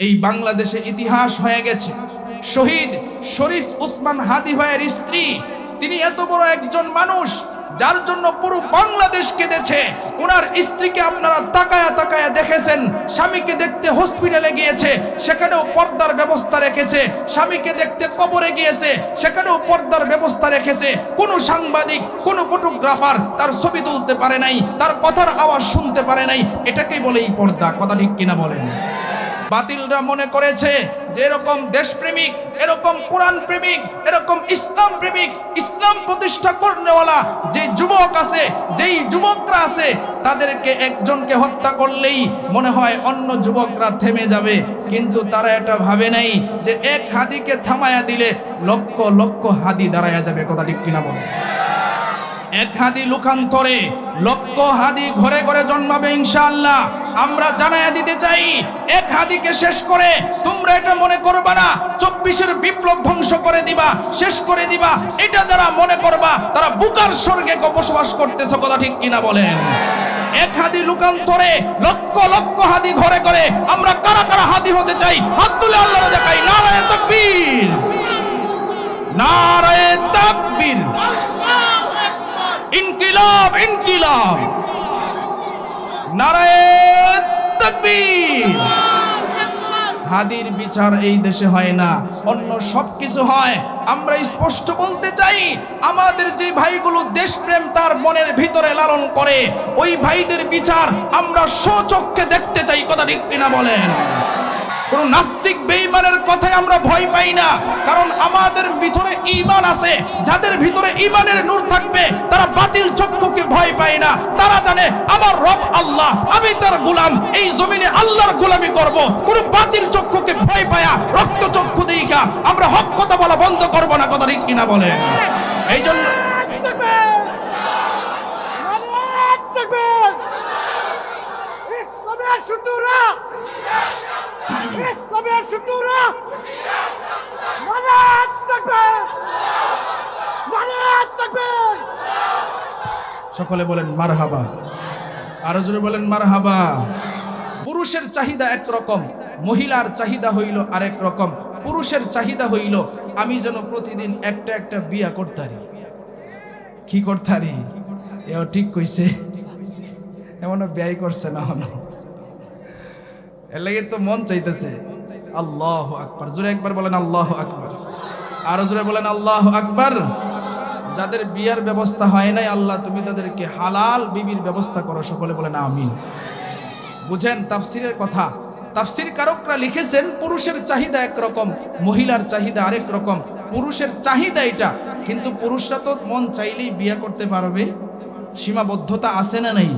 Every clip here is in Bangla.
এই বাংলাদেশে ইতিহাস হয়ে গেছে। শহীদ শরীফ উসমান হাদি ভাইয়ের স্ত্রী, তিনি এত বড় একজন মানুষ, যার জন্য পুরো বাংলাদেশ কেঁদেছে। ওনার স্ত্রীকে আপনারা তাকায়া তাকায়া দেখেছেন, স্বামীকে দেখতে হসপিটালে গিয়েছে, সেখানেও পর্দার ব্যবস্থা রেখেছে, স্বামীকে দেখতে কবরে গিয়েছে, সেখানেও পর্দার ব্যবস্থা রেখেছে। কোনো সাংবাদিক, কোনো ফটোগ্রাফার তার ছবি তুলতে পারে নাই, তার কথার আওয়াজ শুনতে পারে নাই, এটাকেই বলে এই পর্দা। কথা ঠিক কিনা বলেন? বাতিলরা মনে করেছে যে এরকম দেশপ্রেমিক, এরকম কোরআন প্রেমিক, এরকম ইসলাম প্রেমিক, ইসলাম প্রতিষ্ঠা করনেওয়ালা যে যুবক আছে, যেই যুবকরা আছে, তাদেরকে একজনকে হত্যা করলেই মনে হয় অন্য যুবকরা থেমে যাবে। কিন্তু তারা এটা ভাবে নাই যে এক হাদিকে থামায়া দিলে লক্ষ লক্ষ হাদি দাঁড়ায়া যাবে, কথা ঠিক কিনা বলে এক হাদি লুকান্তরে, লক্ষ হাদি ঘরে ঘরে জন্মাবে ইনশাআল্লাহ। আমরা জানায়া দিতে চাই, এক হাদিকে শেষ করে, তোমরা এটা মনে করবা না, চব্বিশের বিপ্লব ধ্বংস করে দিবা, শেষ করে দিবা। এটা যারা মনে করবা, তারা বুকার স্বর্গে বসবাস করতেছো, কথা ঠিক কিনা বলেন? এক হাদি লুকান্তরে, লক্ষ লক্ষ হাদি ঘরে ঘরে আমরা কারা কারা হাদি হতে চাই, হাত তুলে আল্লাহ দেখাই, নারায় তাকবীর। ইনকিলাব ইনকিলাব। নারায়ণ হাদির বিচার এই দেশে হয় না, অন্য সব কিছু হয়। আমরা স্পষ্ট বলতে চাই, আমাদের যে ভাইগুলো দেশপ্রেম তার মনের ভিতরে লালন করে, ওই ভাইদের বিচার আমরা স্বচক্ষে দেখতে চাই, কথা ঠিক কিনা বলেন? কোন নাস্তিক বেঈমানের কথায় আমরা ভয় পাই না। কারণ আমাদের ভিতরে ঈমান আছে। যাদের ভিতরে ঈমানের নূর থাকবে তারা বাতিল চক্ষুকে ভয় পায় না। তারা জানে আমার রব আল্লাহ আমি তার গোলাম। এই জমিনে আল্লাহর গোলামি করব। কোন বাতিল চক্ষুকে ভয় পায়া রক্ত চক্ষু দিইকা আমরা হক কথা বলা বন্ধ করব না। কথা ঠিক কিনা বলে এই জন্য থাকবে। মানাত থাকবে। সকলে বলেন মারহাবা। আরও জোরে বলেন মারহাবা। পুরুষের চাহিদা একরকম মহিলার চাহিদা হইল আরেক রকম। পুরুষের চাহিদা হইল, আমি যেন প্রতিদিন একটা একটা বিয়া করতারি। কি করতারি? এও ঠিক কইছে। এমনও ব্যয় করছে না হনো এর লাগে তো মন চাইতেছে, আল্লাহ আকবার। জোরে একবার বলেন, আল্লাহ আকবার। আরও জোরে বলেন, আল্লাহ আকবার। যাদের বিয়ার ব্যবস্থা হয় নাই, আল্লাহ তুমি তাদেরকে হালাল বিবির ব্যবস্থা করো, সকলে বলেন, আমিন। বুঝেন, তাফসিরের কথা। তাফসির কারকরা লিখেছেন, পুরুষের চাহিদা একরকম, মহিলার চাহিদা আরেক রকম। পুরুষের চাহিদা এটা, কিন্তু পুরুষরা তো মন চাইলেই বিয়ে করতে পারবে। সীমাবদ্ধতা আছে না নাই?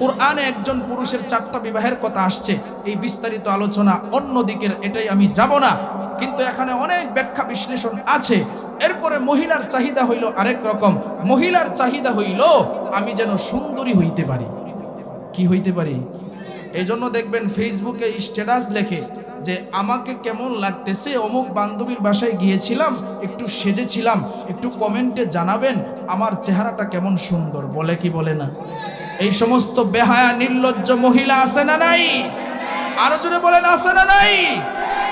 কোরআনে একজন পুরুষের চারটা বিবাহের কথা আসছে। এই বিস্তারিত আলোচনা অন্য দিকের, এটাই আমি যাব না। কিন্তু এখানে অনেক ব্যাখ্যা বিশ্লেষণ আছে। এরপরে মহিলার চাহিদা হইল আরেক রকম। মহিলার চাহিদা হইল, আমি যেন সুন্দরী হইতে পারি। কি হইতে পারি? এই জন্য দেখবেন ফেসবুকে স্ট্যাটাস লেখে যে, আমাকে কেমন লাগতেছে? অমুক বান্ধবীর বাসায় গিয়েছিলাম, একটু সেজেছিলাম, একটু কমেন্টে জানাবেন, আমার চেহারাটা কেমন সুন্দর। বলে কি বলে না? এই সমস্ত বেহায়া নির্লজ্জ মহিলা আছে না নাই? আরও জোরে বলেন, আছে না নাই?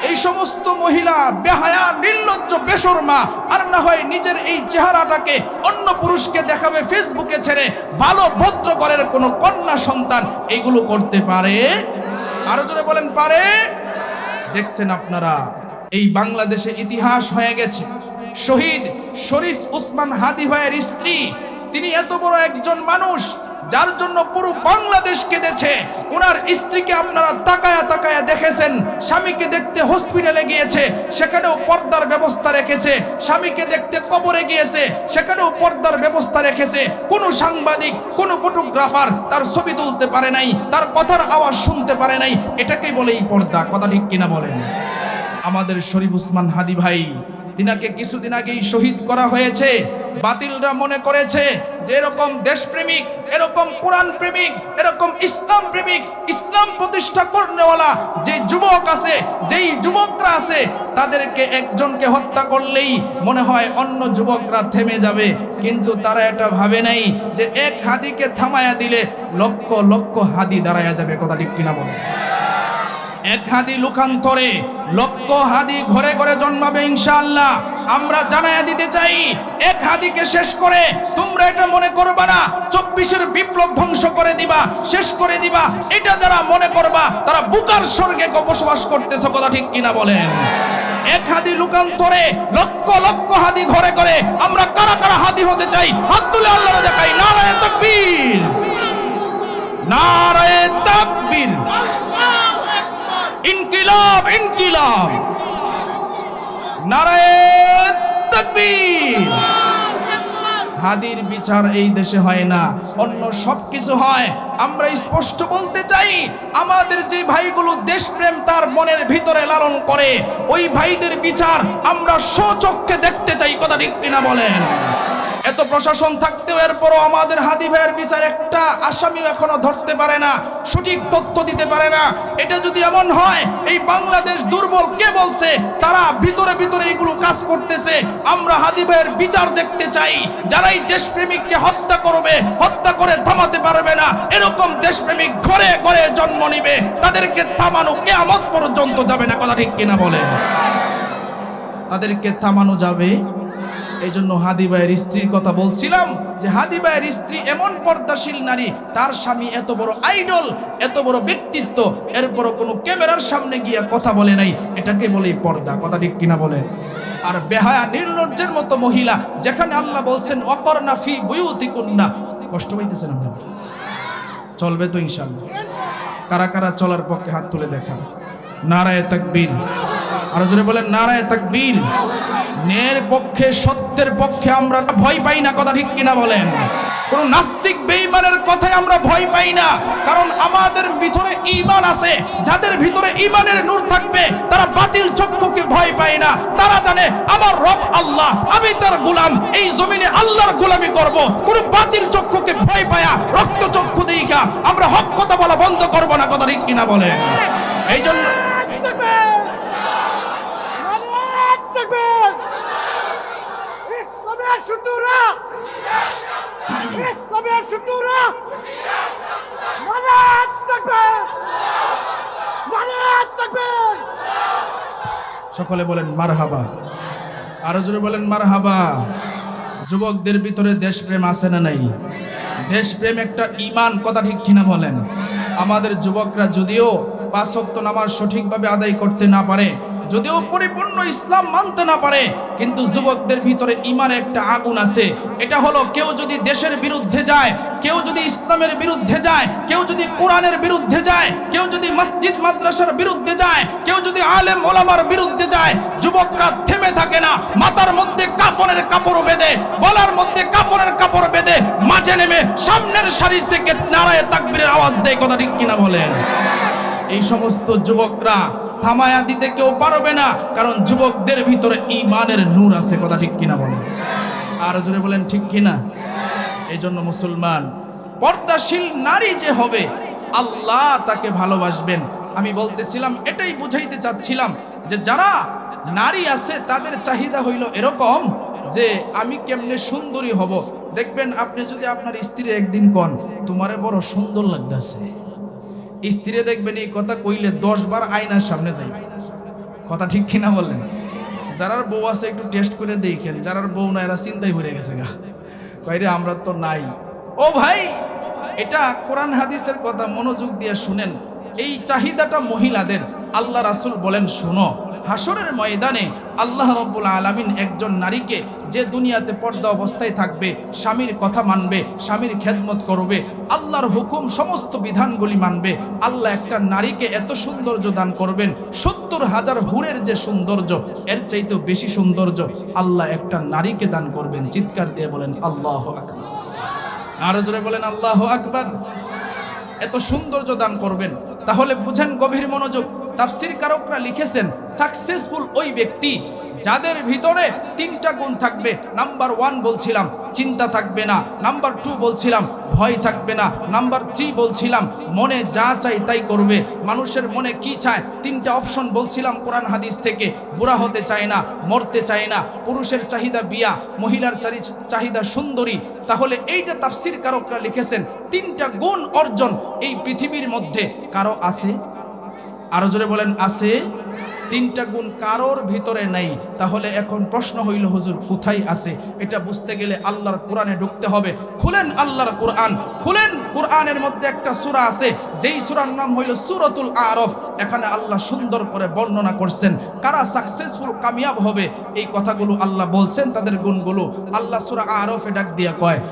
এই সমস্ত মহিলা, বেহায়া, নির্লজ্জ, বেশরমা, আর না হয় নিজের এই চেহারাটাকে অন্য পুরুষকে দেখাবে ফেসবুকে ছেড়ে ভালো, ভদ্র ঘরের কোনো কন্যা সন্তান এইগুলো করতে পারে? আরও জোরে বলেন, পারে? দেখছেন আপনারা, এই বাংলাদেশে ইতিহাস হয়ে গেছে। শহীদ শরীফ উসমান হাদি ভাইয়ের স্ত্রী, তিনি এত বড় একজন মানুষ যার জন্য পুরো বাংলাদেশ কেঁদেছে। ওনার স্ত্রীকে আপনারা তাকায়া তাকায়া দেখেছেন, স্বামীকে দেখতে হসপিটালে গিয়েছে, সেখানেও পর্দার ব্যবস্থা রেখেছে, স্বামীকে দেখতে কবরে গিয়েছে, সেখানেও পর্দার ব্যবস্থা রেখেছে। কোনো সাংবাদিক, কোনো ফটোগ্রাফার তার ছবি তুলতে পারে নাই, তার কথার আওয়াজ শুনতে পারে নাই। এটাকেই বলে এই পর্দা, কথা ঠিক কিনা বলেন? আমাদের শরীফ উসমান হাদি ভাই, তিনাকে কিছুদিন আগেই শহীদ করা হয়েছে। বাতিলরা মনে করেছে যে এরকম দেশপ্রেমিক, এরকম কোরআন প্রেমিক এরকম ইসলাম প্রেমিক ইসলাম প্রতিষ্ঠা করনেওয়ালা যে যুবক আছে, যেই যুবকরা আছে, তাদেরকে একজনকে হত্যা করলেই মনে হয় অন্য যুবকরা থেমে যাবে। কিন্তু তারা এটা ভাবে নাই যে এক হাদিকে থামায়া দিলে লক্ষ লক্ষ হাদি দাঁড়ায়া যাবে। কথা ঠিক কিনা বলে এক হাদি লুকান্তরে, লক্ষ হাদি ঘরে ঘরে জন্মাবে ইনশাআল্লাহ। আমরা জানায়া দিতে চাই, এক হাদিকে শেষ করে, তোমরা এটা মনে করবা না, চব্বিশের বিপ্লব ধ্বংস করে দিবা, শেষ করে দিবা। এটা যারা মনে করবা, তারা বুকার স্বর্গে বসবাস করতেছো, কথা ঠিক কিনা বলেন? এক হাদি লুকান্তরে, লক্ষ লক্ষ হাদি ঘরে করে আমরা কারা কারা হাদি হতে চাই, হাত তুলে আল্লাহরে দেখাই, নারায়ে তাকবীর। নারায়ে তাকবীর। ইনকিলাব ইনকিলাব। নারায়ে তাকবীর। হাদির বিচার এই দেশে হয় না, অন্য সব কিছু হয়। আমরা স্পষ্ট বলতে চাই, আমাদের যে ভাইগুলো দেশপ্রেম তার মনের ভিতরে লালন করে, ওই ভাইদের বিচার আমরা স্বচক্ষে দেখতে চাই, কথা ঠিক কিনা বলেন? এত প্রশাসন থাকতেও এরপরও আমাদের হাদি ভাইয়ের বিচার একটা আসামিও এখনও ধরতে পারে না, সঠিক তথ্য দিতে পারে না। এটা যদি এমন হয়, এই বাংলাদেশ দুর্বল কে বলছে? তারা ভিতরে ভিতরে এগুলো কাজ করতেছে। আমরা হাদি ভাইয়ের বিচার দেখতে চাই। যারা এই দেশপ্রেমিককে হত্যা করবে, হত্যা করে থামাতে পারবে না, এরকম দেশপ্রেমিক ঘরে ঘরে জন্ম নিবে। তাদেরকে থামানো কেয়ামত পর্যন্ত যাবে না। কথা ঠিক কিনা বলে তাদেরকে থামানো যাবে? এই জন্য হাদিবাইয়ের স্ত্রীর কথা বলছিলাম যে হাদিবাইয়ের স্ত্রী এমন পর্দাশীল নারী, তার স্বামী এত বড় আইডল, এত বড় ব্যক্তিত্ব, এরপরও কোনো ক্যামেরার সামনে গিয়া কথা বলে নাই। এটাকে বলে পর্দা, কথা ঠিক কিনা বলে? আর বেহায়া নির্লজ্জের মতো মহিলা, যেখানে আল্লাহ বলছেন অকর্ণা ফি বুয়ুতি কন্যা কষ্ট পাইতেছেন আমরা চলবে তো ইনশাল্লাহ কারা কারা চলার পক্ষে হাত তুলে দেখা নারায় তাকবীর। আরও জোরে বলেন, নারায় তাকবীর। ন্যায়ের পক্ষে, সত্যের পক্ষে আমরা ভয় পাই না, কথা ঠিক কিনা বলেন। কোন নাস্তিক বেঈমানের কথায় আমরা ভয় পাই না, কারণ আমাদের ভিতরে ঈমান আছে। যাদের ভিতরে ঈমানের নূর থাকবে, তারা বাতিল চক্ষুকে ভয় পায় না। তারা জানে, আমার রব আল্লাহ, আমি তার গোলাম, এই জমিনে আল্লাহর গোলামি করব। কোন বাতিল চক্ষুকে ভয় পায়া, রক্ত চক্ষু দিইকা আমরা হক কথা বলা বন্ধ করব না, কথা ঠিক কিনা বলেন। এই জন্য ইসলামের শুতুরা সকলে বলেন মারহাবা। আরও জোরে বলেন মারহাবা। যুবকদের ভিতরে দেশপ্রেম আছে না নাই? দেশপ্রেম একটা ইমান কথা ঠিক কিনা বলেন? আমাদের যুবকরা যদিও পাঁচক্ত নামাজ সঠিকভাবে আদায় করতে না পারে যদিও পরিপূর্ণ ইসলাম মানতে না পারে, কিন্তু যুবকদের ভিতরে ইমানে একটা আগুন আছে। এটা হলো কেউ যদি দেশের বিরুদ্ধে যায়, কেউ যদি ইসলামের বিরুদ্ধে যায়, কেউ যদি কোরআনের বিরুদ্ধে যায়, কেউ যদি মসজিদ মাদ্রাসার বিরুদ্ধে যায়, কেউ যদি আলেম ওলামার বিরুদ্ধে যায়, যুবকরা থেমে থাকে না। মাথার মধ্যে কাফনের কাপড় বেঁধে, গলার মধ্যে কাফনের কাপড় বেঁধে মাঝে নেমে সামনের সারি থেকে নারায় তাকবীরের আওয়াজ দেয়, কথা ঠিক কিনা বলেন? এই সমস্ত যুবকরা থামায়া দিতে কেউ পারবে না, কারণ যুবকদের ভিতরে ইমানের নূর আছে, কথা ঠিক কিনা বলেন? আর জোরে বলেন, ঠিক কিনা? এই জন্য মুসলমান, পর্দাশীল নারী যে হবে, আল্লাহ তাকে ভালোবাসবেন। আমি বলতেছিলাম, এটাই বুঝাইতে চাচ্ছিলাম যে যারা নারী আছে, তাদের চাহিদা হইল এরকম যে আমি কেমনে সুন্দরী হব। দেখবেন, আপনি যদি আপনার স্ত্রীর একদিন কন, তোমারে বড় সুন্দর লাগতেছে। স্ত্রী দেখবেন এই কথা কইলে দশ বার আয়নার সামনে যাই কথা ঠিক কিনা বললেন? যারার বউ আছে একটু টেস্ট করে দেখেন, যারার বউ না, এরা চিন্তাই ভরে গেছে গা। কইরে, আমরা তো নাই। ও ভাই, এটা কোরআন হাদিসের কথা মনোযোগ দিয়ে শুনেন। এই চাহিদাটা মহিলাদের, আল্লাহ রাসুল বলেন, শুনো। হাসরের ময়দানে আল্লাহ রব্বুল আলামিন একজন নারীকে যে দুনিয়াতে পর্দা অবস্থায় থাকবে, স্বামীর কথা মানবে, স্বামীর খেদমত করবে, আল্লাহর হুকুম সমস্ত বিধানগুলি মানবে, আল্লাহ একটা নারীকে এত সৌন্দর্য দান করবেন, সত্তর হাজার হুরের যে সৌন্দর্য, এর চাইতেও বেশি সৌন্দর্য আল্লাহ একটা নারীকে দান করবেন। চিৎকার দিয়ে বলেন, আল্লাহ আকবার। আরও জোরে বলেন, আল্লাহ আকবার। এত সৌন্দর্য দান করবেন। তাহলে বুঝেন গভীর মনোযোগ। তাফসির কারকরা লিখেছেন সাকসেসফুল ওই ব্যক্তি যাদের ভিতরে তিনটা গুণ থাকবে। নাম্বার ওয়ান বলছিলাম, চিন্তা থাকবে না। নাম্বার টু বলছিলাম, ভয় থাকবে না। নাম্বার থ্রি বলছিলাম, মনে যা চাই তাই করবে। মানুষের মনে কি চায়? তিনটা অপশন বলছিলাম কোরআন হাদিস থেকে। বুড়া হতে চায় না, মরতে চায় না। পুরুষের চাহিদা বিয়া, মহিলার চারি- চাহিদা সুন্দরী। তাহলে এই যে তাফসির কারকরা লিখেছেন, তিনটা গুণ অর্জন এই পৃথিবীর মধ্যে কারও আছে? আরও জোরে বলেন, আছে? তিনটা গুণ কারোর ভিতরে নেই। তাহলে এখন প্রশ্ন হইল, হুজুর, কোথায় আছে? এটা বুঝতে গেলে আল্লাহর কোরআনে ঢুকতে হবে। খুলেন আল্লাহর কোরআন। খুলেন কোরআনের মধ্যে একটা সূরা আছে। যেই সূরার নাম হইল সূরাতুল আরফ। এখানে আল্লাহ সুন্দর করে বর্ণনা করছেন, কারা সাকসেসফুল কামিয়াব হবে। এই কথাগুলো আল্লাহ বলছেন, তাদের গুণগুলো আল্লাহ সূরা আরফে ডাক দিয়া কয়।